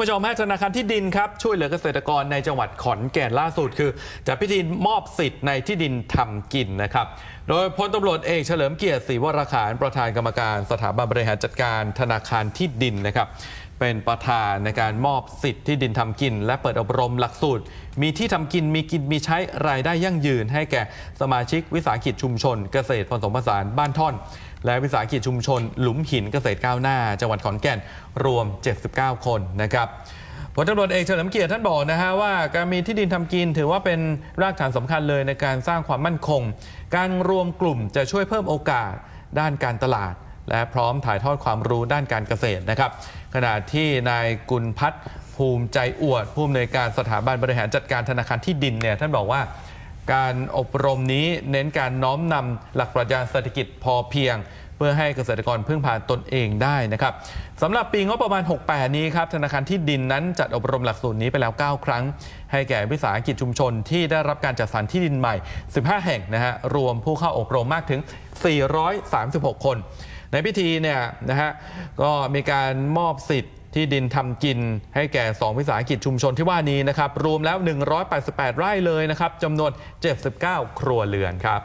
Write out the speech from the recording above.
ผู้ชมฮะธนาคารที่ดินครับ ช่วยเหลือเกษตรกรในจังหวัดขอนแก่นล่าสุดคือจัดพิธีมอบสิทธิ์ในที่ดินทำกินนะครับโดยพลตำรวจเอกเฉลิมเกียรติศรีวราขานประธานกรรมการสถาบันบริหารจัดการธนาคารที่ดินนะครับ เป็นประธานในการมอบสิทธิ์ที่ดินทำกิน และเปิดอบรมหลักสูตร มีที่ทำกินมีกินมีใช้รายได้ยั่งยืน ให้แก่สมาชิกวิสาหกิจชุมชน เกษตรผสมผสานบ้านท่อน และวิสาหกิจชุมชน หลุมหินเกษตรก้าวหน้า จังหวัดขอนแก่นรวม 79 คนนะครับ พลตำรวจเอกเฉลิมเกียรติท่านบอกนะฮะว่าการมีที่ดินทำกินถือว่าเป็นรากฐานสำคัญเลยในการสร้างความมั่นคง การรวมกลุ่มจะช่วยเพิ่มโอกาสด้านการตลาด และพร้อมถ่ายทอดความรู้ด้านการเกษตรนะครับ ขณะที่นายกุลพัฒน์ภูมิใจอวดผู้อำนวยการสถาบันบริหารจัดการธนาคารที่ดินเนี่ยท่านบอกว่า การอบรมนี้เน้นการน้อมนำหลักปรัชญาเศรษฐกิจพอเพียง เพื่อให้เกษตรกรพึ่งพาตนเองได้นะครับสำหรับปีงบประมาณ 68 นี้ครับธนาคารที่ดินนั้นจัดอบรมหลักสูตรนี้ไปแล้ว 9 ครั้ง ให้แก่วิสาหกิจชุมชนที่ได้รับการจัดสรรที่ดินใหม่ 15 แห่งนะฮะรวมผู้เข้าอบรมมากถึง 436 คน ในพิธีเนี่ยนะฮะก็มีการมอบสิทธิ์ ที่ดินทำกินให้แก่ 2 วิสาหกิจชุมชนที่ว่านี้นะครับ รวมแล้ว 188 ไร่เลยนะครับจำนวน 79 ครัวเรือนครับ